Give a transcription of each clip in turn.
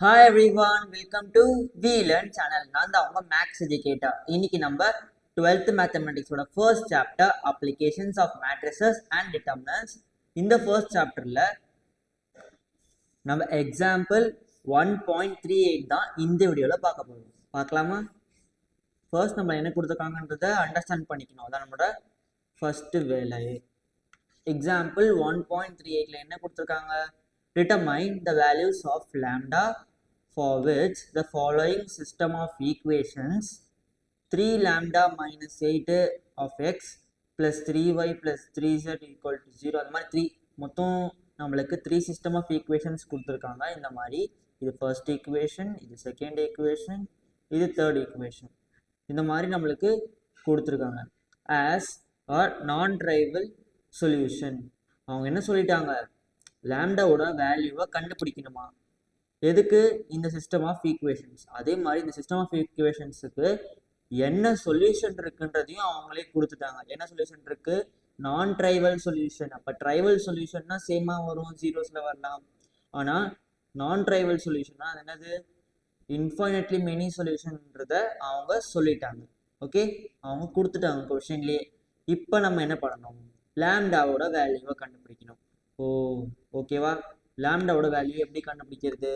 Hi everyone welcome to we learn channel நான் தான் அவங்க மேக்ஸ் எஜுகேட்டர் இன்னைக்கு நம்ம twelfth மேத்தமெட்டிக்ஸோட first chapter applications of matrices and determinants இந்த ஃபர்ஸ்ட் சாப்டரில் நம்ம example one point three eight தான் இந்த வீடியோவில் பார்க்க போகிறோம் பார்க்கலாமா? ஃபர்ஸ்ட் நம்ம என்ன கொடுத்துருக்காங்கன்றத அண்டர்ஸ்டாண்ட் பண்ணிக்கணும். அதான் நம்மளோட ஃபஸ்ட்டு வேலை. எக்ஸாம்பிள் ஒன் பாயிண்ட் த்ரீ எயிட்டில் என்ன கொடுத்துருக்காங்க? Determine the values of lambda for which the following system of equations 3 lambda minus 8 of x plus 3y plus 3z equal to 0 அந்த மாதிரி த்ரீ மொத்தம் நம்மளுக்கு த்ரீ சிஸ்டம் ஆஃப் ஈக்குவேஷன்ஸ் கொடுத்துருக்காங்க. இந்த மாதிரி இது ஃபர்ஸ்ட் ஈக்குவேஷன் இது செகண்ட் ஈக்குவேஷன் இது தேர்ட் ஈக்குவேஷன் இந்த மாதிரி நம்மளுக்கு கொடுத்துருக்காங்க. ஆஸ் ஆர் நான் ட்ரைவல் சொல்யூஷன் அவங்க என்ன சொல்லிட்டாங்க? லேம்டாவோட வேல்யூவை கண்டுபிடிக்கணுமா? எதுக்கு இந்த சிஸ்டம் ஆஃப் ஈக்குவேஷன்ஸ் அதே மாதிரி இந்த சிஸ்டம் ஆஃப் ஈக்குவேஷன்ஸுக்கு என்ன சொல்யூஷன் இருக்குன்றதையும் அவங்களே கொடுத்துட்டாங்க. என்ன சொல்யூஷன் இருக்கு? நான் ட்ரைவல் சொல்யூஷன் அப்போ ட்ரைவல் சொல்யூஷன்னா சேமாக வரும் ஜீரோஸில் வரலாம். ஆனால் நான் ட்ரைவல் சொல்யூஷன்னா அது என்னது? இன்ஃபைனட்லி மெனி சொல்யூஷன்றத அவங்க சொல்லிட்டாங்க. ஓகே அவங்க கொடுத்துட்டாங்க கொஷின்லேயே இப்போ நம்ம என்ன பண்ணணும்? லேம்டாவோட வேல்யூவை கண்டுபிடிக்கணும். ஓ ஓகேவா லேம்டாவோட வேல்யூ எப்படி கண்டுபிடிக்கிறது?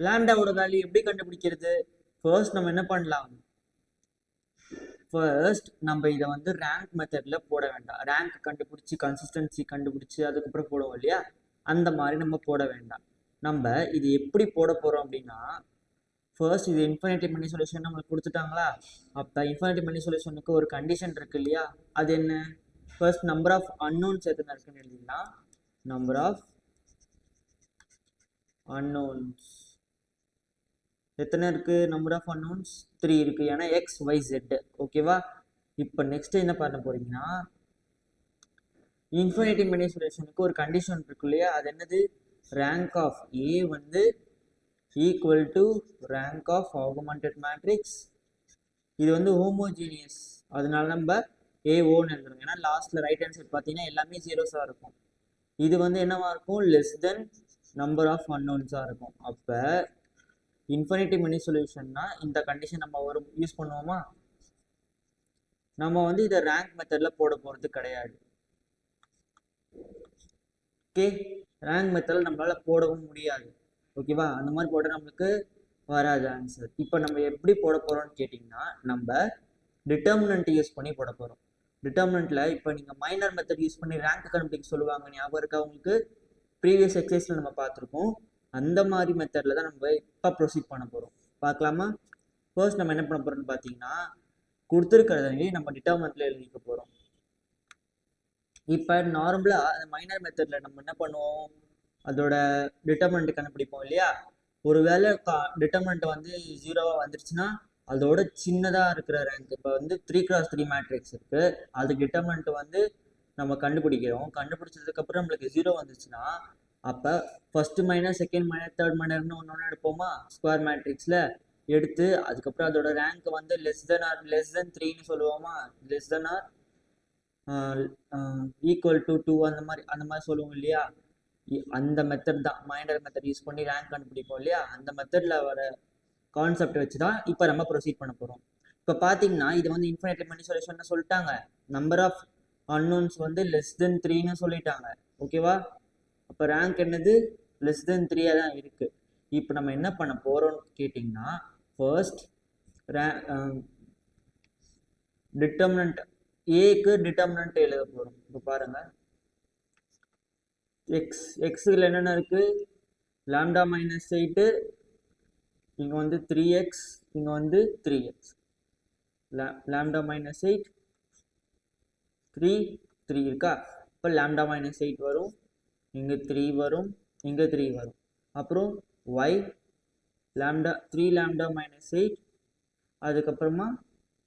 லேம்டாவோட வேல்யூ எப்படி கண்டுபிடிக்கிறது? ஃபர்ஸ்ட் நம்ம என்ன பண்ணலாம்? ஃபர்ஸ்ட் நம்ம இதை வந்து ரேங்க் மெத்தடில் போட வேண்டாம். ரேங்க் கண்டுபிடிச்சி கன்சிஸ்டன்சி கண்டுபிடிச்சி அதுக்கப்புறம் போடுவோம் இல்லையா? அந்த மாதிரி நம்ம போட வேண்டாம். நம்ம இது எப்படி போட போகிறோம் அப்படின்னா ஃபர்ஸ்ட் இது இன்ஃபினிட்டி மணி சொல்யூஷன் நம்மளுக்கு கொடுத்துட்டாங்களா? அப்போ இன்ஃபினிட்டி மணி சொல்யூஷனுக்கு ஒரு கண்டிஷன் இருக்கு இல்லையா? அது என்ன? ஃபர்ஸ்ட் நம்பர் ஆஃப் அன்னோன்ஸ் எத்தனை இருக்குன்னு எழுதிங்கன்னா நம்பர் ஆஃப் அன்னோன்ஸ் எத்தனை இருக்குது நம்பர் ஆஃப் அன்னோன்ஸ் த்ரீ இருக்குது ஏன்னா எக்ஸ் ஒய் ஜெட்டு ஓகேவா இப்போ நெக்ஸ்ட் என்ன பண்ண போகிறீங்கன்னா இன்ஃபினிட்டி மெனி சொல்யூஷனுக்கு ஒரு கண்டிஷன் இருக்கு இல்லையா? அது என்னது? ரேங்க் ஆஃப் ஏ வந்து equal to rank of augmented matrix இது வந்து ஹோமோஜீனியஸ் அதனால நம்ம ஏ எழுதுறோம். ஏன்னா லாஸ்ட்டில் ரைட் ஹேண்ட் சைட் பார்த்தீங்கன்னா எல்லாமே ஜீரோஸாக இருக்கும். இது வந்து என்னவா இருக்கும்? லெஸ் தென் நம்பர் ஆஃப் அன்னோன்ஸாக இருக்கும். அப்போ இன்ஃபினிட்டி மினி சொல்யூஷன்னா இந்த கண்டிஷன் நம்ம வரும் யூஸ் பண்ணுவோமா? நம்ம வந்து இதை ரேங்க் மெத்தடில் போட போகிறது கிடையாது. ஓகே ரேங்க் மெத்தடில் நம்மளால் போடவும் முடியாது. ஓகேவா அந்த மாதிரி போட நம்மளுக்கு வராது ஆன்சர் இப்போ நம்ம எப்படி போட போகிறோம்னு கேட்டிங்கன்னா நம்ம டிட்டர்மினன்ட் யூஸ் பண்ணி போட போகிறோம் டிட்டர்மினண்ட்டில் இப்போ நீங்கள் மைனர் மெத்தட் யூஸ் பண்ணி ரேங்க் கண்டுபிடிக்க சொல்லுவாங்க ஞாபகம் இருக்கா உங்களுக்கு? ப்ரீவியஸ் எக்ஸசைஸில் நம்ம பார்த்துருக்கோம் அந்த மாதிரி மெத்தடில் தான் நம்ம இப்போ ப்ரொசீட் பண்ண போகிறோம் பார்க்கலாமா? ஃபர்ஸ்ட் நம்ம என்ன பண்ண போகிறோம்னு பார்த்தீங்கன்னா கொடுத்துருக்கிறதையும் நம்ம டிட்டர்மெண்ட்டில் எழுதிக்க போகிறோம் இப்போ நார்மலாக அந்த மைனர் மெத்தடில் நம்ம என்ன பண்ணுவோம்? அதோட டிட்டர்மெண்ட் கண்டுபிடிப்போம் இல்லையா? ஒருவேளை டிட்டர்மெண்ட் வந்து ஜீரோவாக வந்துருச்சுன்னா அதோட சின்னதாக இருக்கிற ரேங்க் இப்போ வந்து த்ரீ கிராஸ் த்ரீ மேட்ரிக்ஸ் இருக்குது அது டிட்டர்மெண்ட் வந்து நம்ம கண்டுபிடிக்கிறோம். கண்டுபிடிச்சதுக்கப்புறம் நம்மளுக்கு ஜீரோ வந்துச்சுன்னா அப்போ first minor second minor third மைனர்னு ஒன்று ஒன்று எடுப்போமா? ஸ்கொயர் மேட்ரிக்ஸில் எடுத்து அதுக்கப்புறம் அதோட ரேங்க் வந்து less than or less than த்ரீன்னு சொல்லுவோமா? Less than or equal to two அந்த மாதிரி அந்த மாதிரி சொல்லுவோம் இல்லையா? அந்த மெத்தட் தான் மைனர் மெத்தட் யூஸ் பண்ணி ரேங்க் கண்டுபிடிப்போம் இல்லையா? அந்த மெத்தடில் வர கான்செப்ட் வச்சு தான் இப்போ நம்ம ப்ரொசீட் பண்ண போகிறோம் இப்போ பார்த்தீங்கன்னா இது வந்து இன்ஃபினிட்டி மணி சொல்யூஷன் சொல்லிட்டாங்க. நம்பர் ஆஃப் அன்னோன்ஸ் வந்து லெஸ் தென் த்ரீன்னு சொல்லிட்டாங்க. ஓகேவா இப்போ ரேங்க் என்னது? லெஸ் தென் த்ரீயாக தான் இருக்குது இப்போ நம்ம என்ன பண்ண போகிறோம்னு கேட்டிங்கன்னா ஃபர்ஸ்ட் ரே டிட்டர்மினன்ட் ஏக்கு டிட்டர்மினன்ட் எழுத போகிறோம் இப்போ பாருங்கள் எக்ஸ் எக்ஸில் என்னென்ன இருக்குது லாம்டா மைனஸ் எயிட்டு இங்கே வந்து த்ரீ எக்ஸ் இங்கே வந்து three x lambda minus eight three three இருக்கா? இப்போ லாம்டா மைனஸ் எயிட் வரும். இங்கே த்ரீ வரும் இங்கே த்ரீ வரும். அப்புறம் y lambda three lambda minus eight அதுக்கப்புறமா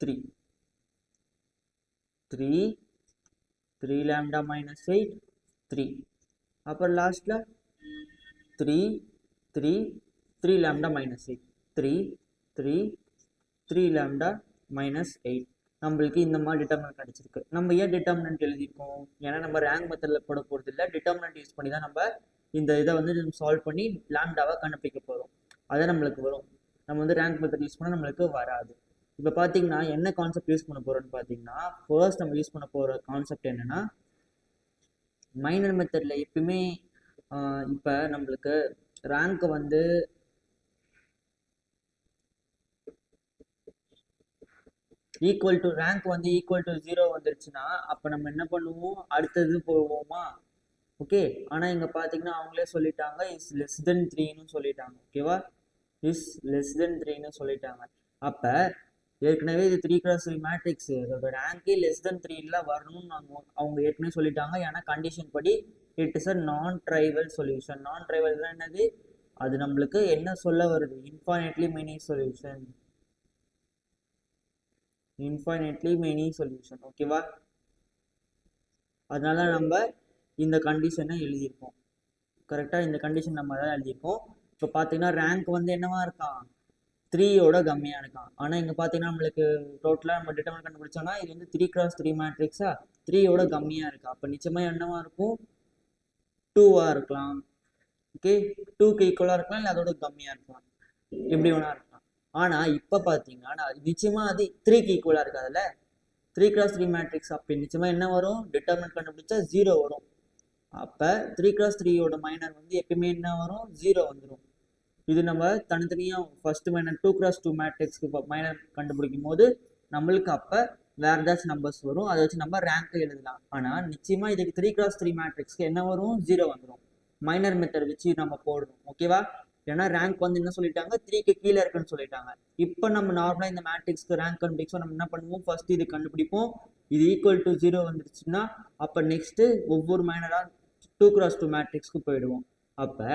three three three lambda minus eight three அப்புறம் லாஸ்ட்டில் three three three lambda minus eight three three three lambda minus eight நம்மளுக்கு இந்த மாதிரி டிட்டர்மினன்ட் கிடச்சிருக்கு. நம்ம ஏன் டிட்டர்மினன்ட் எழுதியிருக்கோம்? ஏன்னா நம்ம ரேங்க் மெத்தடில் போட போகிறது இல்லை டிட்டர்மினன்ட் யூஸ் பண்ணி தான் நம்ம இந்த இதை வந்து சால்வ் பண்ணி லேம்டாவை கண்டுபிடிக்க போகிறோம் அதை நம்மளுக்கு வரும். நம்ம வந்து ரேங்க் மெத்தட் யூஸ் பண்ணால் நம்மளுக்கு வராது. இப்போ பார்த்தீங்கன்னா என்ன கான்செப்ட் யூஸ் பண்ண போகிறோம்னு பார்த்தீங்கன்னா ஃபர்ஸ்ட் நம்ம யூஸ் பண்ண போகிற கான்செப்ட் என்னென்னா மைனர் மெத்தடில் எப்பயுமே இப்போ நம்மளுக்கு ரேங்க்கு வந்து ஈக்குவல் டு ரேங்க் வந்து ஈக்குவல் டு ஜீரோ வந்துருச்சுன்னா அப்போ நம்ம என்ன பண்ணுவோம்? அடுத்தது போவோமா? ஓகே ஆனால் இங்கே பார்த்தீங்கன்னா அவங்களே சொல்லிட்டாங்க இஸ் லெஸ் தென் த்ரீன்னு சொல்லிட்டாங்க. ஓகேவா இஸ் லெஸ் தென் த்ரீன்னு சொல்லிட்டாங்க. அப்போ ஏற்கனவே இது த்ரீ கிராஸ் த்ரீ மேட்ரிக்ஸ் இதோட ரேங்கே லெஸ் தென் த்ரீல வரணும்னு அவங்க அவங்க ஏற்கனவே சொல்லிட்டாங்க. ஏன்னா கண்டிஷன் படி இட் இஸ் அ நான் ட்ரைவல் சொல்யூஷன் நான் ட்ரைவல்னா என்னது? அது நம்மளுக்கு என்ன சொல்ல வருது? Infinitely many solution infinitely many solution ஓகேவா அதனால நம்ம இந்த கண்டிஷனை எழுதியிருக்கோம். கரெக்டாக இந்த கண்டிஷன் நம்ம தான் எழுதியிருக்கோம். இப்போ பார்த்தீங்கன்னா ரேங்க் வந்து என்னவா இருக்கான்? த்ரீயோட கம்மியாக இருக்கான். ஆனால் இங்கே பார்த்தீங்கன்னா நம்மளுக்கு டோட்டலாக நம்ம டிட்டர்மன் கண்டுபிடிச்சோம்னா இது வந்து த்ரீ கிராஸ் த்ரீ மேட்ரிக்ஸா த்ரீயோட கம்மியாக இருக்கா? அப்போ நிச்சயமாக என்னவா இருக்கும்? டூவாக இருக்கலாம். ஓகே டூக்கு ஈக்குவலாக இருக்கலாம் இல்லை அதோட கம்மியாக இருக்கலாம்? எப்படி வேணா இருக்கலாம். ஆனால் இப்போ பார்த்தீங்கன்னா நிச்சயமாக அது த்ரீக்கு ஈக்குவலாக இருக்காதுல்ல? த்ரீ கிராஸ் த்ரீ மேட்ரிக்ஸ் அப்படி நிச்சயமாக என்ன வரும்? டிட்டர்மெண்ட் கண்டுபிடிச்சா ஜீரோ வரும். அப்போ த்ரீ கிராஸ் த்ரீயோட மைனர் வந்து எப்பயுமே என்ன வரும்? ஜீரோ வந்துடும் இது நம்ம தனித்தனியாக first minor two cross two மேட்ரிக்ஸ்க்கு minor கண்டுபிடிக்கும் போது நம்மளுக்கு அப்போ வேற ஏதாச்சும் நம்பர்ஸ் வரும். அதை வச்சு நம்ம ரேங்க் எழுதலாம். ஆனால் நிச்சயமாக இதுக்கு த்ரீ கிராஸ் த்ரீ மேட்ரிக்ஸ்க்கு என்ன வரும்? ஜீரோ வந்துடும் மைனர் மெத்தட் வச்சு நம்ம போடுறோம் ஓகேவா ஏன்னா ரேங்க் வந்து என்ன சொல்லிட்டாங்க? த்ரீக்கு கீழே இருக்குன்னு சொல்லிட்டாங்க. இப்போ நம்ம நார்மலாக இந்த மேட்ரிக்ஸ்க்கு ரேங்க் கண்டுபிடிச்சோம் நம்ம என்ன பண்ணுவோம்? ஃபர்ஸ்ட் இது கண்டுபிடிப்போம். இது ஈக்குவல் டு ஜீரோ வந்துருச்சுன்னா அப்போ நெக்ஸ்ட்டு ஒவ்வொரு மைனராக டூ கிராஸ் டூ மேட்ரிக்ஸ்க்கு போயிடுவோம். அப்போ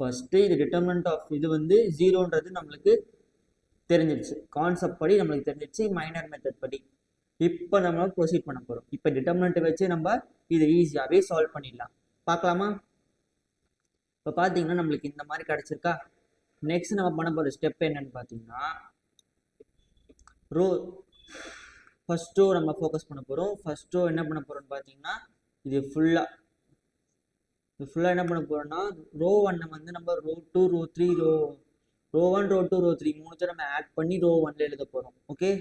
ஃபஸ்ட்டு இது டிட்டர்மினன்ட் ஆஃப் இது வந்து ஜீரோன்றது நம்மளுக்கு தெரிஞ்சிருச்சு. கான்செப்ட் படி நம்மளுக்கு தெரிஞ்சிருச்சு மைனர் மெத்தட் படி. இப்போ நம்ம ப்ரொசீட் பண்ண போகிறோம் இப்போ டிட்டர்மினன்ட் வச்சு நம்ம இதை ஈஸியாகவே சால்வ் பண்ணிடலாம். பார்க்கலாமா? இப்போ பார்த்தீங்கன்னா நம்மளுக்கு இந்த மாதிரி கிடச்சிருக்கா? நெக்ஸ்ட் நம்ம பண்ண போகிற ஸ்டெப் என்னன்னு பார்த்தீங்கன்னா ரோ ஃபர்ஸ்ட் ரோ நம்ம ஃபோக்கஸ் பண்ண போகிறோம் ஃபர்ஸ்ட் ரோ என்ன பண்ண போகிறோம்னு பார்த்தீங்கன்னா இது ஃபுல்லாக இது ஃபுல்லாக என்ன பண்ண போகிறோம்னா ரோ ஒன்னை வந்து நம்ம row two row three row row one row two row three மூணுத்தை நம்ம ஆட் பண்ணி ரோ ஒன்ல எழுத போகிறோம் ஓகே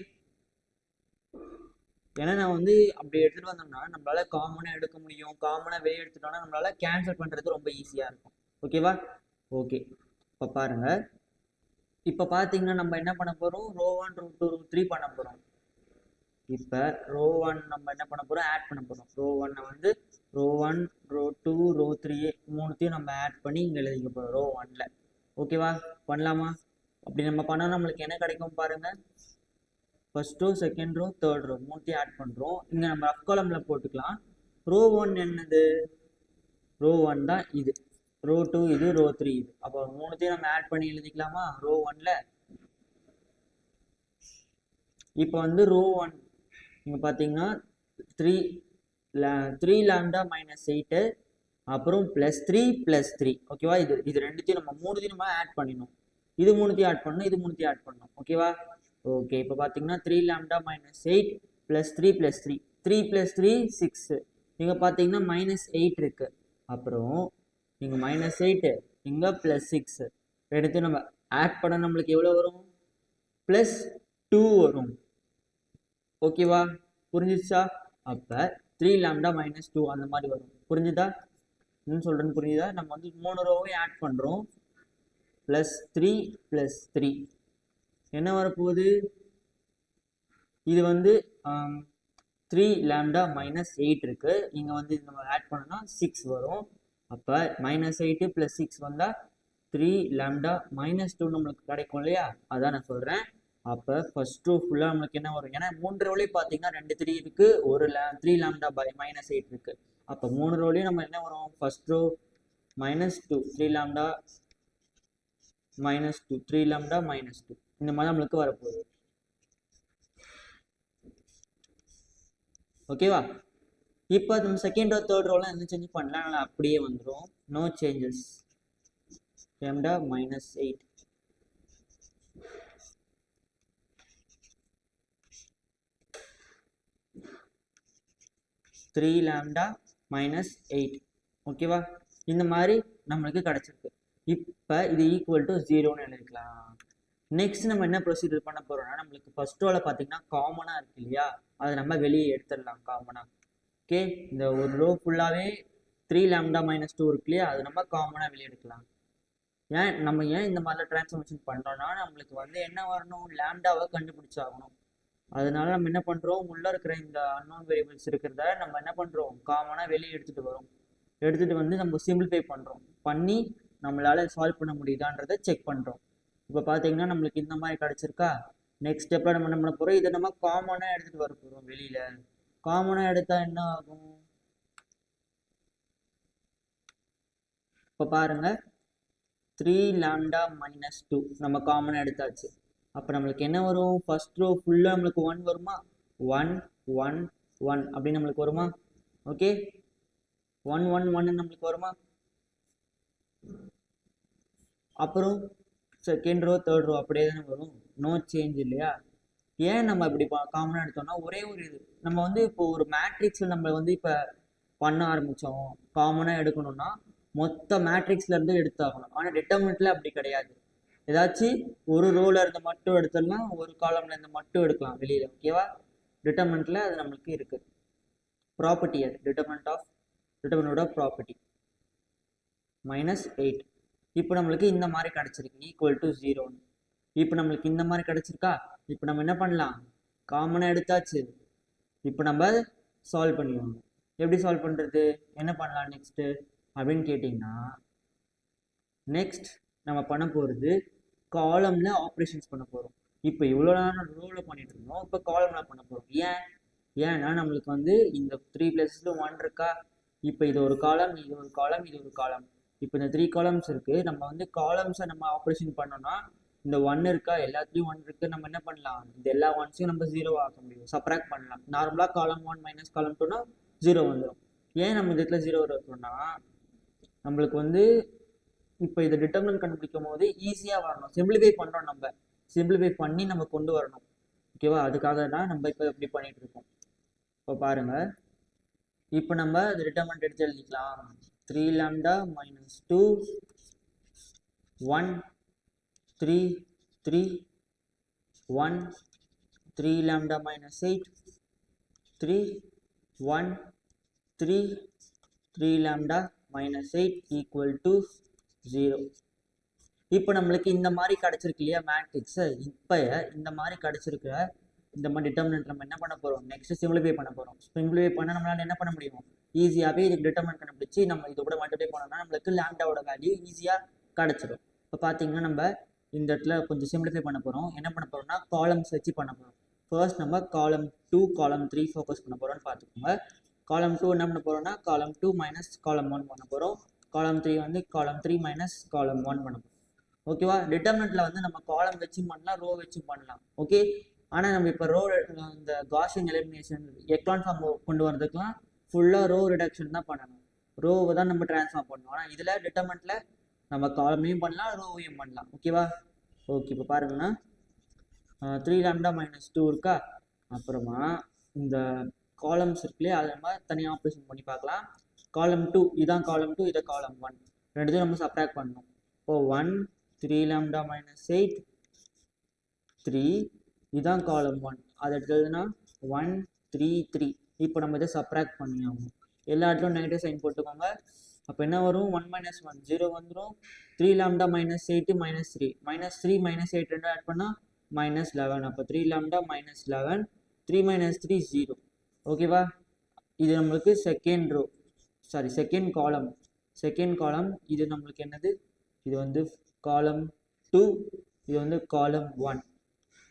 ஏன்னா நான் வந்து அப்படி எடுத்துகிட்டு வந்தோம்னா நம்மளால காமனாக எடுக்க முடியும். காமனாக வெளியே எடுத்துட்டோம்னா நம்மளால கேன்சல் பண்ணுறது ரொம்ப ஈஸியாக இருக்கும். ஓகேவா? ஓகே. இப்போ பாருங்கள் இப்போ பார்த்தீங்கன்னா நம்ம என்ன பண்ண போகிறோம் row one row two row three பண்ண போகிறோம் இப்போ ரோ ஒன் நம்ம என்ன பண்ண போகிறோம் ஆட் பண்ண போகிறோம் ரோ ஒன்னை வந்து row one row two row three மூணுத்தையும் நம்ம ஆட் பண்ணி இங்கே எழுதிக்க போகிறோம் ரோ ஒனில் ஓகேவா? பண்ணலாமா? அப்படி நம்ம பண்ணால் நம்மளுக்கு என்ன கிடைக்கும் பாருங்கள் first row second row third row மூணுத்தையும் ஆட் பண்ணுறோம் இங்கே நம்ம அக்கோலமில் போட்டுக்கலாம். ரோ ஒன் என்னது? ரோ ஒன் தான் இது. ரோ டூ இது ரோ த்ரீ இது. அப்போ மூணுத்தையும் நம்ம ஆட் பண்ணி எழுதிக்கலாமா? ரோ ஒன்ல இப்போ வந்து ரோ ஒன் இங்கே பார்த்தீங்கன்னா three three lambda minus eight அப்புறம் ப்ளஸ் த்ரீ ப்ளஸ் த்ரீ ஓகேவா இது இது ரெண்டுத்தையும் நம்ம மூணுத்தையும் நம்ம ஆட் பண்ணிடணும். இது மூணுத்தையும் ஆட் பண்ணணும் இது மூணுத்தையும் ஆட் பண்ணணும். ஓகேவா ஓகே இப்போ பார்த்தீங்கன்னா three lambda minus eight plus three plus three three plus three six இங்கே பார்த்தீங்கன்னா மைனஸ் எயிட் இருக்குது அப்புறம் இங்கே மைனஸ் எயிட்டு இங்கே ப்ளஸ் சிக்ஸு எடுத்து நம்ம ஆட் பண்ண நம்மளுக்கு எவ்வளோ வரும்? ப்ளஸ் டூ வரும். ஓகேவா புரிஞ்சிச்சா அப்போ த்ரீ லேம்டா மைனஸ் டூ அந்த மாதிரி வரும். புரிஞ்சுதா? என்ன சொல்கிறேன்னு புரிஞ்சுதா? நம்ம வந்து மூணு ரோவையும் ஆட் பண்ணுறோம் ப்ளஸ் த்ரீ ப்ளஸ் த்ரீ என்ன வரப்போகுது? இது வந்து த்ரீ லேம்டா மைனஸ் எயிட் இருக்குது இங்கே வந்து இது நம்ம ஆட் பண்ணோம்னா சிக்ஸ் வரும். அப்போ மைனஸ் எயிட்டு ப்ளஸ் சிக்ஸ் வந்தால் த்ரீ லேம்டா மைனஸ் டூ நம்மளுக்கு கிடைக்கும் இல்லையா? அதான் நான் சொல்கிறேன் அப்போ ஃபர்ஸ்ட் டூ ஃபுல்லாக நம்மளுக்கு என்ன வரும்? ஏன்னா மூன்று ரோலையும் பார்த்தீங்கன்னா ரெண்டு த்ரீ இருக்குது ஒரு லே three lambda by minus eight இருக்குது அப்போ மூணு ரோலையும் நம்ம என்ன வரும்? First row minus two three lambda minus two three lambda minus two இந்த மாதிரி நம்மளுக்கு வரப்போகுது. ஓகேவா இப்போ நம்ம செகண்ட் ரோ தேர்ட் ரோலாம் எந்த சேஞ்ச் பண்ணலாம்? அப்படியே வந்துடும் no changes lambda minus 8 three lambda minus eight ஓகேவா இந்த மாதிரி நம்மளுக்கு கிடச்சிருக்கு. இப்போ இது ஈக்குவல் டு ஜீரோன்னு எழுதிக்கலாம். நெக்ஸ்ட் நம்ம என்ன ப்ரொசீஜர் பண்ண போகிறோம்னா நம்மளுக்கு ஃபஸ்ட் ரோவில் பார்த்தீங்கன்னா காமனாக இருக்கு இல்லையா? அதை நம்ம வெளியே எடுத்துடலாம் காமனாக ஓகே இந்த ஒரு ரோ ஃபுல்லாகவே த்ரீ லேம்டா மைனஸ் டூ இருக்கு இல்லையா? அது நம்ம காமனாக வெளியே எடுக்கலாம் ஏன்? நம்ம ஏன் இந்த மாதிரிலாம் டிரான்ஸ்ஃபர்மேஷன் பண்ணுறோன்னா நம்மளுக்கு வந்து என்ன வரணும்? லேம்டாவை கண்டுபிடிச்சாகணும் அதனால நம்ம என்ன பண்ணுறோம் உள்ளே இருக்கிற இந்த அன்னோன் வேரியபிள்ஸ் இருக்கிறத நம்ம என்ன பண்ணுறோம் காமனாக வெளியே எடுத்துகிட்டு வரோம். எடுத்துகிட்டு வந்து நம்ம சிம்பிளிஃபை பண்ணுறோம் பண்ணி நம்மளால் சால்வ் பண்ண முடியுதான்றதை செக் பண்ணுறோம் இப்போ பார்த்தீங்கன்னா நம்மளுக்கு இந்த மாதிரி கிடச்சிருக்கா? நெக்ஸ்ட் ஸ்டெப்பில் நம்ம என்ன பண்ண போகிறோம் இதை நம்ம காமனாக எடுத்துகிட்டு வர போகிறோம் வெளியில். காமனாக எடுத்தால் என்ன ஆகும்? இப்போ பாருங்கள் த்ரீ லேம்டா மைனஸ் டூ நம்ம காமனாக எடுத்தாச்சு. அப்போ நம்மளுக்கு என்ன வரும்? ஃபர்ஸ்ட் ரோ ஃபுல்லாக நம்மளுக்கு ஒன் வருமா? ஒன் ஒன் ஒன் அப்படின்னு நம்மளுக்கு வருமா? ஓகே ஒன் ஒன் ஒன்னு நம்மளுக்கு வருமா? அப்புறம் செகண்ட் ரோ தேர்ட் ரோ அப்படியே தானே வரும். நோ சேஞ்ச் இல்லையா? ஏன் நம்ம இப்படி காமனாக எடுத்தோம்னா ஒரே ஒரு இது. நம்ம வந்து இப்போ ஒரு மேட்ரிக்ஸில் நம்ம வந்து இப்போ பண்ண ஆரம்பித்தோம் காமனாக எடுக்கணும்னா மொத்த மேட்ரிக்ஸ்லேருந்து எடுத்தாகணும். ஆனால் டிட்டர்மினெண்ட்ல அப்படி கிடையாது. ஏதாச்சும் ஒரு ரோவில் இருந்து மட்டும் எடுத்துடலாம் ஒரு காலம்ல இருந்து மட்டும் எடுக்கலாம் வெளியில் ஓகேவா டிட்டர்மெண்ட்டில் அது நம்மளுக்கு இருக்குது ப்ராப்பர்ட்டி அது. டிட்டர்மெண்ட் ஆஃப் டிட்டர்மெண்டோட ப்ராப்பர்ட்டி மைனஸ் எயிட் இப்போ நம்மளுக்கு இந்த மாதிரி கிடச்சிருக்கு. ஈக்குவல் டு ஜீரோன்னு இப்போ நம்மளுக்கு இந்த மாதிரி கிடச்சிருக்கா? இப்போ நம்ம என்ன பண்ணலாம்? காமனாக எடுத்தாச்சு. இப்போ நம்ம சால்வ் பண்ணிடுவோம் எப்படி சால்வ் பண்ணுறது என்ன பண்ணலாம் நெக்ஸ்ட்டு அப்படின்னு கேட்டிங்கன்னா நெக்ஸ்ட் நம்ம பண்ண போகிறது காலமில் ஆப்ரேஷன்ஸ் பண்ண போகிறோம் இப்போ இவ்வளோ நேரம் ரோவில் பண்ணிட்டு இருந்தோம். இப்போ காலமில் பண்ண போகிறோம் ஏன்? ஏன்னா நம்மளுக்கு வந்து இந்த த்ரீ பிளேஸில் ஒன் இருக்கா? இப்போ இது ஒரு காலம் இது ஒரு காலம் இது ஒரு காலம் இப்போ இந்த த்ரீ காலம்ஸ் இருக்குது நம்ம வந்து காலம்ஸை நம்ம ஆப்ரேஷன் பண்ணோம்னா இந்த ஒன் இருக்கா? எல்லாத்துலேயும் ஒன் இருக்குது நம்ம என்ன பண்ணலாம்? இந்த எல்லா ஒன்ஸையும் நம்ம ஜீரோ ஆக்க முடியும். சப்ராக்ட் பண்ணலாம். நார்மலாக காலம் ஒன் மைனஸ் காலம் டூனா ஜீரோ வந்துடும் ஏன் நம்ம இந்த இடத்துல ஜீரோ இருக்கோம்னா நம்மளுக்கு வந்து இப்போ இதை டிட்டர்மினன்ட் கண்டுபிடிக்கும் போது ஈஸியாக வரணும். சிம்பிளிஃபை பண்ணுறோம் நம்ம. சிம்பிளிஃபை பண்ணி நம்ம கொண்டு வரணும். ஓகேவா அதுக்காக தான் நம்ம இப்போ இப்படி பண்ணிட்டு இருக்கோம். இப்போ பாருங்கள் இப்போ நம்ம அது டிட்டர்மெண்ட் எடுத்து எழுதிக்கலாம். Three lambda minus two one three three one three lambda minus eight three one three three lambda minus eight equal to zero இப்போ நம்மளுக்கு இந்த மாதிரி கிடச்சிருக்கு இல்லையா மேட்ரிக்ஸு இப்போ இந்த மாதிரி கிடச்சிருக்க இந்த மாதிரி டிட்டர்மினன்ட் நம்ம என்ன பண்ண போகிறோம் நெக்ஸ்ட் சிம்பிளிஃபை பண்ண போகிறோம் சிம்பிளிஃபை பண்ண நம்மளால என்ன பண்ண முடியும்? ஈஸியாகவே இதுக்கு டிட்டர்மினன்ட் கண்டுபிடிச்சு நம்ம இதோட கூட மல்டிப்ளை பண்ணோம்னா நம்மளுக்கு லேண்டாவோட வேல்யூ ஈஸியாக கிடச்சிடும் இப்போ பார்த்தீங்கன்னா நம்ம இந்த இடத்துல கொஞ்சம் சிம்பிளிஃபை பண்ண போகிறோம் என்ன பண்ண போகிறோம்னா காலம்ஸ் வச்சு பண்ண போகிறோம் ஃபர்ஸ்ட் நம்ம காலம் டூ காலம் த்ரீ ஃபோக்கஸ் பண்ண போகிறோம்னு பார்த்துக்கோங்க. காலம் டூ என்ன பண்ண போகிறோம்னா காலம் டூ மைனஸ் காலம் ஒன் பண்ண போகிறோம் காலம் த்ரீ வந்து காலம் த்ரீ மைனஸ் காலம் ஒன் பண்ண போகிறோம் ஓகேவா டிட்டர்மினண்ட்ல வந்து நம்ம காலம் வச்சும் பண்ணலாம் ரோ வச்சும் பண்ணலாம். ஓகே ஆனால் நம்ம இப்போ ரோ இந்த காஷிங் எலிமினேஷன் எக்லான் ஃபார்ம் கொண்டு வரதுக்குலாம் ஃபுல்லாக ரோ ரிடக்ஷன் தான் பண்ணணும். ரோவை தான் நம்ம ட்ரான்ஸ்ஃபார்ம் பண்ணணும். ஆனால் இதில் டிட்டர்மெண்ட்டில் நம்ம காலமையும் பண்ணலாம் ரோவையும் பண்ணலாம். ஓகேவா ஓகே இப்போ பாருங்கன்னா த்ரீ லேம்டா மைனஸ் டூ இருக்கா? அப்புறமா இந்த காலம்ஸ் இருக்குல்லையே அதை நம்ம தனியாக ஆப்ரேஷன் பண்ணி பார்க்கலாம். காலம் டூ இதான் காலம் டூ இதை காலம் ஒன் ரெண்டுத்தையும் நம்ம சப்ராக்ட் பண்ணணும். இப்போ one three lambda minus eight three இதான் காலம் ஒன் அது எடுத்ததுன்னா ஒன் த்ரீ த்ரீ இப்போ நம்ம இதை சப்ராக்ட் பண்ணி ஆகணும் எல்லா இடத்துலையும் நெகட்டிவ் சைன் போட்டுக்கோங்க. அப்போ என்ன வரும்? ஒன் மைனஸ் ஒன் ஜீரோ வந்துடும் three lambda minus eight minus three minus three minus eight ரெண்டும் ஆட் பண்ணால் மைனஸ் லெவன் அப்போ three lambda minus eleven three minus three zero ஓகேவா இது நம்மளுக்கு second row sorry second column second column இது நம்மளுக்கு என்னது? இது வந்து காலம் டூ இது வந்து காலம் ஒன்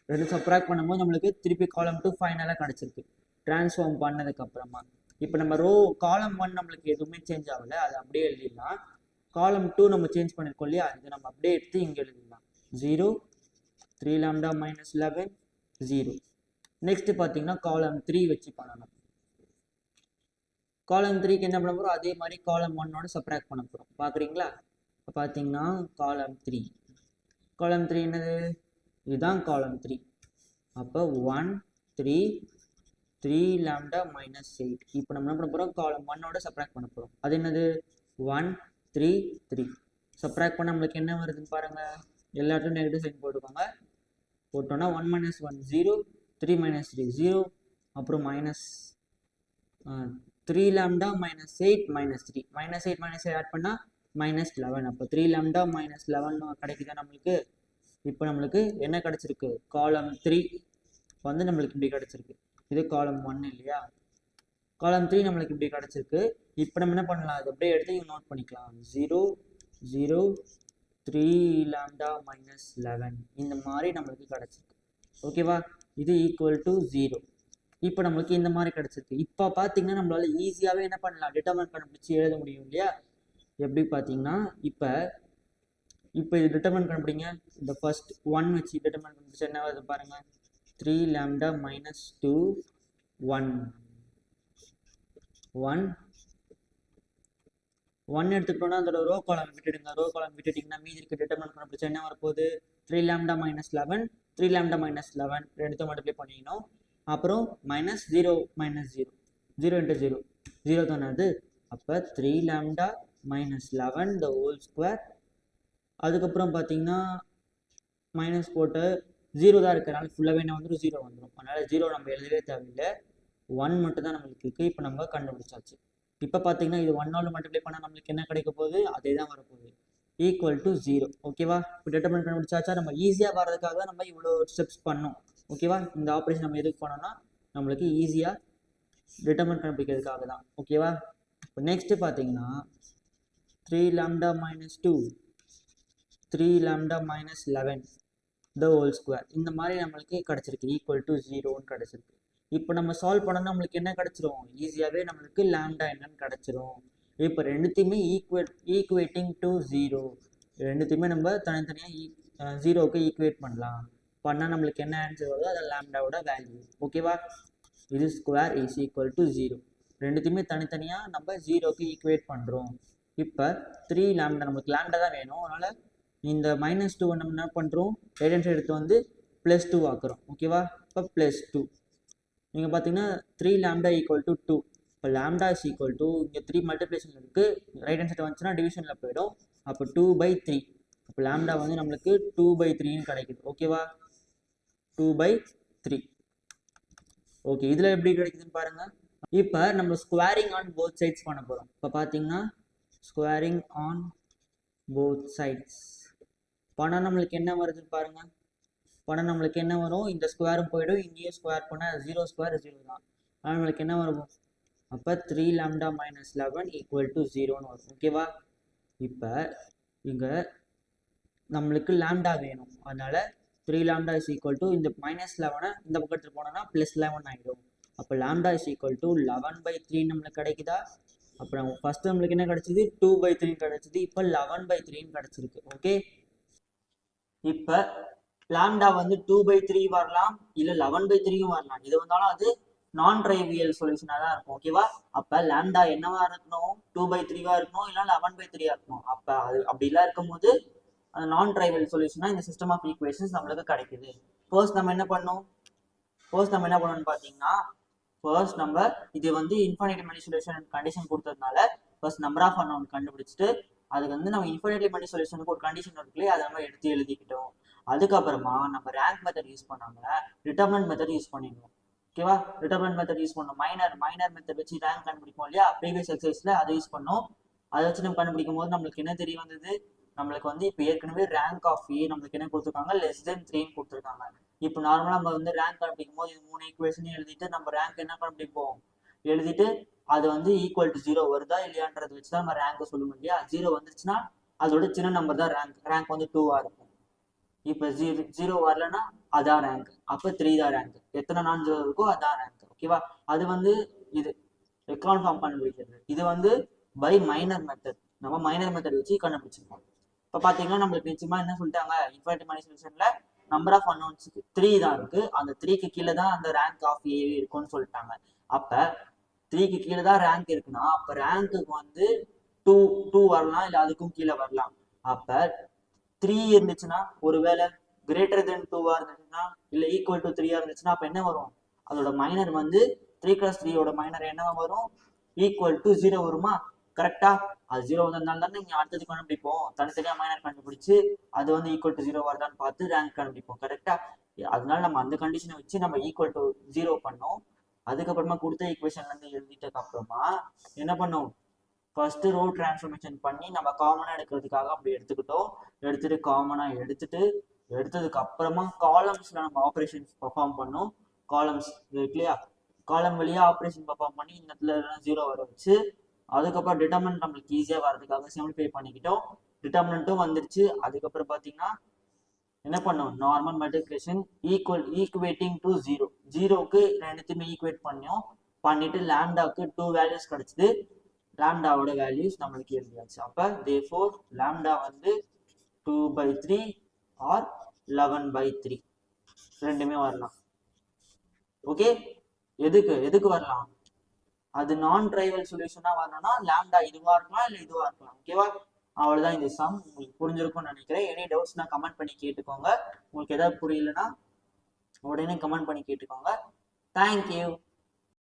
ரெண்டு சப்ராக்ட் பண்ணும்போது நம்மளுக்கு திருப்பி காலம் டூ ஃபைனலாக கிடச்சிருக்கு. ட்ரான்ஸ்ஃபார்ம் பண்ணதுக்கப்புறமா இப்போ நம்ம ரோ காலம் ஒன் நம்மளுக்கு எதுவுமே சேஞ்ச் ஆகலை. அது அப்படியே எழுதிடலாம். காலம் டூ நம்ம சேஞ்ச் பண்ணியிருக்கோம் இல்லையா? இது நம்ம அப்படியே எடுத்து இங்கே எழுதிடலாம். Zero three lambda minus eleven zero next பார்த்தீங்கன்னா காலம் த்ரீ வச்சு பண்ணணும். காலம் த்ரீக்கு என்ன பண்ண போகிறோம் அதே மாதிரி காலம் ஒன்னோட சப்ராக்ட் பண்ண போகிறோம் பார்க்குறீங்களா? இப்போ பார்த்தீங்கன்னா காலம் த்ரீ காலம் த்ரீ என்னது? இதுதான் காலம் த்ரீ அப்போ one three three lambda minus eight இப்போ நம்ம என்ன பண்ண போகிறோம் காலம் ஒன்னோட சப்ராக்ட் பண்ண போகிறோம் அது என்னது? ஒன் த்ரீ த்ரீ சப்ராக்ட் பண்ண நம்மளுக்கு என்ன வருதுன்னு பாருங்கள் எல்லாத்தையும் நெகட்டிவ் சைன் போட்டுக்கோங்க போட்டோன்னா one minus one zero three minus three zero அப்புறம் minus three lambda minus eight minus three minus eight minus eight add பண்ணால் மைனஸ் லெவன் அப்போ த்ரீ லேம்டா மைனஸ் லெவன் கிடைக்குதா நம்மளுக்கு? இப்போ நம்மளுக்கு என்ன கிடச்சிருக்கு? காலம் த்ரீ வந்து நம்மளுக்கு இப்படி கிடச்சிருக்கு. இது காலம் ஒன் இல்லையா? காலம் த்ரீ நம்மளுக்கு இப்படி கிடச்சிருக்கு. இப்போ நம்ம என்ன பண்ணலாம்? அது அப்படியே எடுத்து நோட் பண்ணிக்கலாம். Zero zero three lambda minus eleven இந்த மாதிரி நம்மளுக்கு கிடச்சிருக்கு. ஓகேவா இது ஈக்குவல் டு ஜீரோ இப்போ நம்மளுக்கு இந்த மாதிரி கிடச்சிருக்கு. இப்போ பார்த்தீங்கன்னா நம்மளால் ஈஸியாகவே என்ன பண்ணலாம்? டிட்டர்மெண்ட் கண்டுபிடிச்சி எழுத முடியும் இல்லையா? எப்படி பார்த்தீங்கன்னா இப்போ இப்போ இது டிட்டர்மெண்ட் கண்டுபிடிங்க. இந்த ஃபர்ஸ்ட் ஒன் வச்சு டிட்டர்மெண்ட் கண்டுபிடிச்சி என்ன வருது பாருங்கள் three lambda minus two one one one எடுத்துக்கிட்டோம்னா அதோட ரோ காலம் விட்டுடுங்க. ரோ காலம் விட்டுட்டிங்கன்னா மீதி இருக்க டிட்டர்மினட் பண்ண பிரச்சனை என்ன வரப்போகுது? Three lambda minus eleven three lambda minus eleven ரெண்டுத்தையும் மல்டிப்ளை பண்ணிக்கணும் அப்புறம் minus zero minus zero zero into zero zero தானது அப்போ three lambda minus eleven the whole square அதுக்கப்புறம் பார்த்தீங்கன்னா மைனஸ் போட்டு ஜீரோ தான் இருக்கிறனால ஃபுல்லாகவே என்ன வந்துடும் ஜீரோ வந்துடும் அதனால் ஜீரோ நம்ம எழுதவே தேவையில்லை. ஒன் மட்டும் தான் நம்மளுக்கு இருக்குது இப்போ நம்ம கண்டுபிடிச்சாச்சு. இப்போ பார்த்தீங்கன்னா இது ஒன்னால் மல்டிப்ளை பண்ணால் நம்மளுக்கு என்ன கிடைக்க போகுது? அதே தான் வரப்போகுது ஈக்குவல் டு ஜீரோ ஓகேவா இப்போ டிட்டர்மெண்ட் கண்டுபிடிச்சாச்சா? நம்ம ஈஸியாக வர்றதுக்காக தான் நம்ம இவ்வளோ ஸ்டெப்ஸ் பண்ணோம். ஓகேவா இந்த ஆப்ரேஷன் நம்ம எதுக்கு பண்ணோம்னா நம்மளுக்கு ஈஸியாக டிட்டர்மெண்ட் கண்டுபிடிக்கிறதுக்காக தான். ஓகேவா இப்போ நெக்ஸ்ட்டு பார்த்தீங்கன்னா three lambda minus two three lambda minus eleven the whole square இந்த மாதிரி நம்மளுக்கு கிடச்சிருக்கு. ஈக்குவல் டு ஜீரோன்னு கிடச்சிருக்கு. இப்போ நம்ம சால்வ் பண்ணோம்னா நம்மளுக்கு என்ன கிடச்சிரும்? ஈஸியாகவே நம்மளுக்கு லேம்டா என்னன்னு கிடச்சிரும். இப்போ ரெண்டுத்தையுமே ஈக்குவேட் ஈக்குவேட்டிங் டு ஜீரோ ரெண்டுத்தையுமே நம்ம தனித்தனியாக ஜீரோவுக்கு e, ஈக்குவேட் பண்ணலாம். பண்ணால் நம்மளுக்கு என்ன ஆன்சர் வருதோ அது லேம்டாவோட வேல்யூ ஓகேவா இது square is equal to zero ரெண்டுத்தையுமே தனித்தனியாக நம்ம ஜீரோக்கு ஈக்குவேட் பண்ணுறோம் இப்போ த்ரீ லேம்டா நமக்கு லேம்டா தான் வேணும். அதனால் இந்த மைனஸ் டூ நம்ம என்ன பண்ணுறோம் ரைட் ஹேண்ட் சைடு எடுத்து வந்து ப்ளஸ் டூ ஆக்குறோம். ஓகேவா இப்போ ப்ளஸ் டூ நீங்கள் பார்த்தீங்கன்னா three lambda equal to two இப்போ லேம்டா இஸ் ஈக்குவல் டு இங்கே த்ரீ மல்டிப்ளேஷன் இருக்குது ரைட் ஹேண்ட் சைடு வந்துச்சுன்னா டிவிஷனில் போயிடும். அப்போ டூ பை த்ரீ இப்போ லேம்டா வந்து நம்மளுக்கு டூ பை த்ரீன்னு கிடைக்குது. ஓகேவா டூ பை த்ரீ ஓகே இதில் எப்படி கிடைக்குதுன்னு பாருங்கள் இப்போ நம்ம ஸ்கொயரிங் ஆன் போத் சைட்ஸ் பண்ண போகிறோம் இப்போ பார்த்தீங்கன்னா ஸ்கொயரிங் ஆன் போத் சைட்ஸ் பணம் நம்மளுக்கு என்ன வருதுன்னு பாருங்க. பணம் நம்மளுக்கு என்ன வரும்? இந்த ஸ்கொயரும் போயிடும். இங்கேயும் ஸ்கொயர் பண்ணால் ஜீரோ ஸ்கொயர் ஜீரோ தான். ஆனால் நம்மளுக்கு என்ன வரும்? அப்போ three lambda minus eleven equal to ஜீரோன்னு வரும். ஓகேவா இப்போ இங்கே நம்மளுக்கு லேம்டா வேணும். அதனால் three lambda is equal to இந்த மைனஸ் லெவனை இந்த பக்கத்தில் போனோம்னா ப்ளஸ் லெவன் ஆகிடும் அப்போ lambda is equal to eleven by three நம்மளுக்கு கிடைக்குதா? அப்புறம் ஃபஸ்ட்டு நம்மளுக்கு என்ன கிடச்சிது? டூ பை த்ரீன்னு கிடச்சிது. இப்போ லெவன் பை த்ரீன்னு கிடச்சிருக்கு. ஓகே இப்போ லாம்டா வந்து டூ பை த்ரீ வரலாம் இல்லை லெவன் பை த்ரீயும் வரலாம். இது வந்தாலும் அது நான் ட்ரைவியல் சொல்யூஷனாக தான் இருக்கும் ஓகேவா அப்போ லேண்டா என்னவா இருக்கணும்? டூ பை த்ரீவா இருக்கணும் இல்லை லெவன் பை த்ரீயா இருக்கணும்? அப்போ அது அப்படிலாம் இருக்கும்போது அந்த நான் ட்ரைவியல் சொல்யூஷனாக இந்த சிஸ்டம் ஆஃப் ஈக்குவேஷன்ஸ் நம்மளுக்கு கிடைக்குது. ஃபர்ஸ்ட் நம்ம என்ன பண்ணோம்? ஃபர்ஸ்ட் நம்ம என்ன பண்ணணும்னு பார்த்தீங்கன்னா ஃபர்ஸ்ட் நம்ம இது வந்து இன்ஃபைனைட் மணி சொல்யூஷன் கண்டிஷன் கொடுத்ததுனால ஃபர்ஸ்ட் நம்பர் ஆஃப் அன்னோன் கண்டுபிடிச்சிட்டு அதுக்கு வந்து நம்ம இன்ஃபினிட்லி பண்ணி சொல்யூஷனுக்கு ஒரு கண்டிஷன் இருக்குல்லையே அதை நம்ம எடுத்து எழுதிக்கிட்டோம். அதுக்கப்புறமா நம்ம ரேங்க் மெத்தட் யூஸ் பண்ணாம ரிட்டர்மெண்ட் மெத்தட் யூஸ் பண்ணிடணும் ஓகேவா ரிட்டர்மெண்ட் மெத்தட் யூஸ் பண்ணோம். மைனர் மைனர் மெத்தட் வச்சு ரேங்க் கண்டுபிடிப்போம் இல்லையா? ப்ரீவியஸ் எக்ஸசைஸ்ல அதை யூஸ் பண்ணோம். அதை வச்சு நம்ம கண்டுபிடிக்கும் போது நம்மளுக்கு என்ன தெரிய வந்தது? நம்மளுக்கு வந்து இப்போ ஏற்கனவே ரேங்க் ஆஃப் ஏ நம்மளுக்கு என்ன கொடுத்துருக்காங்க? லெஸ் தென் த்ரீன்னு கொடுத்துருக்காங்க. இப்போ நார்மலாக நம்ம வந்து ரேங்க் கண்டுபிடிக்கும் போது இது மூணு ஈக்குவேஷனையும் எழுதிட்டு நம்ம ரேங்க் என்ன கண்டுபிடிப்போம்? எழுதிட்டு அது வந்து ஈக்குவல் டு ஜீரோ வருதா இல்லையான்றத வச்சு தான் நம்ம ரேங்க் சொல்லுவோம் இல்லையா? ஜீரோ வந்துச்சுன்னா அதோட சின்ன நம்பர் தான் ரேங்க் ரேங்க் வந்து டூவா இருக்கும். இப்போ ஜீரோ ஜீரோ வரலன்னா அதான் ரேங்க் அப்போ த்ரீ தான் ரேங்க் எத்தனை நான் ஜீரோ இருக்கோ அதான் ரேங்க் ஓகேவா அது வந்து இது ரெக்கார்ட் ஃபார்ம் கண்டுபிடிக்கிறது. இது வந்து பை மைனர் மெத்தட் நம்ம மைனர் மெத்தட் வச்சு கண்டுபிடிச்சிருக்கோம். இப்போ பார்த்தீங்கன்னா நம்மளுக்கு நிச்சயமா என்ன சொல்லிட்டாங்க? இன்ஃபர்டி மணி சொல்யூஷன்ல நம்பர் ஆஃப் அன்னோன்ஸுக்கு த்ரீ தான் இருக்கு. அந்த த்ரீக்கு கீழே தான் அந்த ரேங்க் ஆஃப் ஏ இருக்கும்னு சொல்லிட்டாங்க. அப்போ த்ரீக்கு கீழே தான் ரேங்க் இருக்குன்னா அப்போ ரேங்க்குக்கு வந்து டூ டூ வரலாம் இல்லை அதுக்கும் கீழே வரலாம். அப்ப த்ரீ இருந்துச்சுன்னா ஒருவேளை கிரேட்டர் தென் டூவா இருந்துச்சுன்னா இல்ல ஈக்குவல் டு த்ரீயா இருந்துச்சுன்னா அப்ப என்ன வரும்? அதோட மைனர் வந்து த்ரீ கிளாஸ் த்ரீயோட மைனர் என்ன வரும்? ஈக்குவல் டு ஜீரோ வருமா? கரெக்டா அது ஜீரோ வந்ததுனால தானே நீங்க அடுத்தது கண்டுபிடிப்போம். தனித்தனியா மைனர் கண்டுபிடிச்சு அது வந்து ஈக்குவல் டு ஜீரோ வருதான்னு பார்த்து ரேங்க் கண்டுபிடிப்போம். கரெக்டா அதனால நம்ம அந்த கண்டிஷனை வச்சு நம்ம ஈக்குவல் டு ஜீரோ பண்ணோம். அதுக்கப்புறமா கொடுத்த ஈக்குவேஷன்ல இருந்து எழுதிட்டதுக்கு அப்புறமா என்ன பண்ணோம்? ஃபர்ஸ்ட் ரோ டிரான்ஸ்ஃபர்மேஷன் பண்ணி நம்ம காமனா எடுக்கிறதுக்காக அப்படி எடுத்துக்கிட்டோம். எடுத்துட்டு காமனா எடுத்துட்டு எடுத்ததுக்கு அப்புறமா காலம்ஸ்ல நம்ம ஆப்ரேஷன்ஸ் பெர்ஃபார்ம் பண்ணோம். காலம்ஸ் இல்லையா? காலம் வழியா ஆப்ரேஷன் பர்ஃபார்ம் பண்ணி இந்த இடத்துல ஜீரோ வர வச்சு அதுக்கப்புறம் டிட்டர்மெண்ட் நம்மளுக்கு ஈஸியாக வரதுக்காக சிம்பிளிஃபை பண்ணிக்கிட்டோம். டிட்டர்மெண்ட்டும் வந்துருச்சு. அதுக்கப்புறம் பார்த்தீங்கன்னா என்ன பண்ணோம்? Normal multiplication equal equating to zero ஜீரோக்கு ரெண்டுத்தையுமே ஈக்குவேட் பண்ணோம் பண்ணிட்டு லேம்டாக்கு டூ வேல்யூஸ் கிடைச்சது. லேம்டாவோட வேல்யூஸ் நம்மளுக்கு எழுதியாச்சு. அப்போ தே ஃபோர் லேம்டா வந்து two by three or eleven by three ரெண்டுமே வரலாம். ஓகே எதுக்கு? எதுக்கு வரலாம்? அது நான் ட்ரைவல் சொல்யூஷனா வரணும்னா லேம்டா இதுவா இருக்கலாம் இல்லை இதுவா இருக்கலாம் ஓகேவா அவ்வளவுதான் இந்த சம் உங்களுக்கு புரிஞ்சிருக்கும்னு நினைக்கிறேன். எனி டவுட்ஸ்னா கமெண்ட் பண்ணி கேட்டுக்கோங்க. உங்களுக்கு எதாவது புரியலன்னா உடனே கமெண்ட் பண்ணி கேட்டுக்கோங்க. தேங்க்யூ